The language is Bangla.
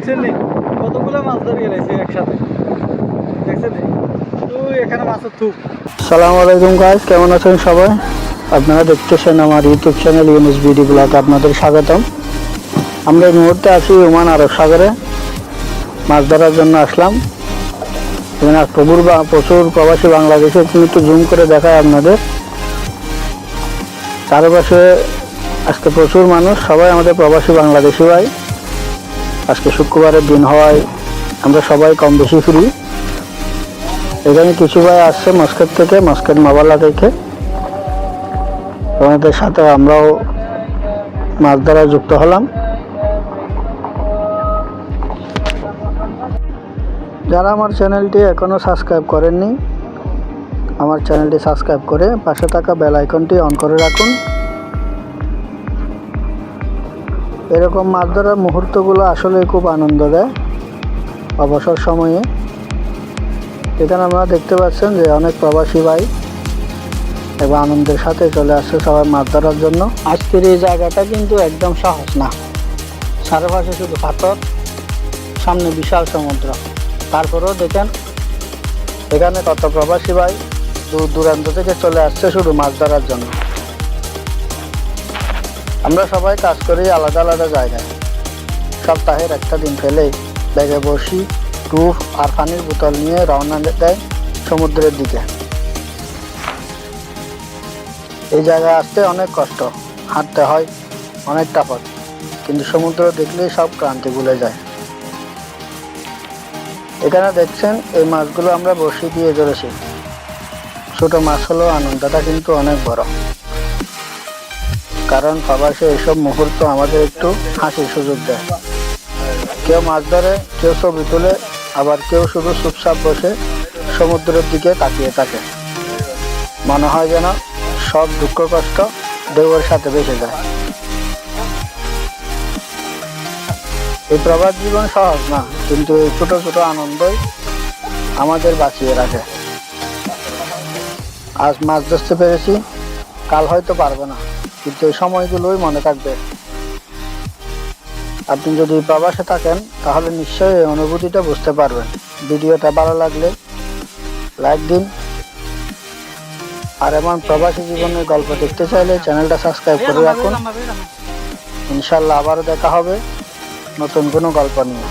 দেখছেন কতগুলো মাছ ধরে গেলেছে একসাথে? দেখছেন সালাম আলাইকুম গাইস কেমন আছেন সবাই? আপনারা দেখতেছেন আমার YouTube channel Yunis BD blog আপনাদের স্বাগতম। আমরা এই মুহূর্তে আছি ওমান আরব সাগরে। মাছ ধরার জন্য আসলাম। এখানে প্রচুর প্রচুর প্রবাসী বাংলাদেশে একটু জুম করে দেখায় আপনাদের। চারপাশে আজকে প্রচুর মানুষ, সবাই আমাদের প্রবাসী বাংলাদেশি ভাই। আজকে শুক্রবারের দিন হওয়ায় আমরা সবাই কম বেশি ফ্রি। এখানে কিছু ভাই আসছে মস্কেট থেকে মস্কেট মাবালা থেকে। ওনাদের সাথে আমরাও মাছ ধরায় যুক্ত হলাম। যারা আমার চ্যানেলটি এখনও সাবস্ক্রাইব করেননি, আমার চ্যানেলটি সাবস্ক্রাইব করে পাশে থাকা বেল আইকনটি অন করে রাখুন। এরকম মাছ ধরার মুহূর্তগুলো আসলে খুব আনন্দ দেয় অবসর সময়ে। এখানে আপনারা দেখতে পাচ্ছেন যে অনেক প্রবাসী ভাই এবং আনন্দের সাথে চলে আসছে সবাই মাছ ধরার জন্য। আজকের এই জায়গাটা কিন্তু একদম সহজ না। চারপাশে শুধু পাথর, সামনে বিশাল সমুদ্র। তারপরেও দেখেন, এখানে কত প্রবাসী ভাই দূর দূরান্ত থেকে চলে আসছে শুধু মাছ ধরার জন্য। আমরা সবাই কাজ করি আলাদা আলাদা জায়গায়। সপ্তাহের একটা দিন ফেলেই ব্যাগে বসি টুপ আর পানির বোতল নিয়ে রওনা দেয় সমুদ্রের দিকে। এই জায়গায় আসতে অনেক কষ্ট, হাঁটতে হয় অনেকটা পথ কিন্তু সমুদ্র দেখলেই সব ক্লান্তি ভুলে যায়। এখানে দেখছেন এই মাছগুলো আমরা বসি দিয়ে ধরেছি ছোট মাছ হলেও আনন্দটা কিন্তু অনেক বড়। কারণ প্রবাসে এইসব মুহূর্ত আমাদের একটু হাসির সুযোগ দেয়। কেউ মাছ ধরে, কেউ ছবি তুলে, আবার কেউ শুধু চুপচাপ বসে সমুদ্রের দিকে তাকিয়ে থাকে। মনে হয় যেন সব দুঃখ কষ্ট ঢেউয়ের সাথে বেঁচে যায়। এই প্রবাস জীবন সহজ না, কিন্তু এই ছোট ছোট আনন্দই আমাদের বাঁচিয়ে রাখে। আজ মাছ ধরতে পেরেছি, কাল হয়তো পারব না। কিন্তু এই সময়গুলোই মনে থাকবে। আপনি যদি প্রবাসে থাকেন, তাহলে নিশ্চয়ই এই অনুভূতিটা বুঝতে পারবেন। ভিডিওটা ভালো লাগলে লাইক দিন। আর এমন প্রবাসী জীবনের গল্প দেখতে চাইলে চ্যানেলটা সাবস্ক্রাইব করে রাখুন। ইনশাল্লাহ আবারও দেখা হবে নতুন কোনো গল্প নিয়ে।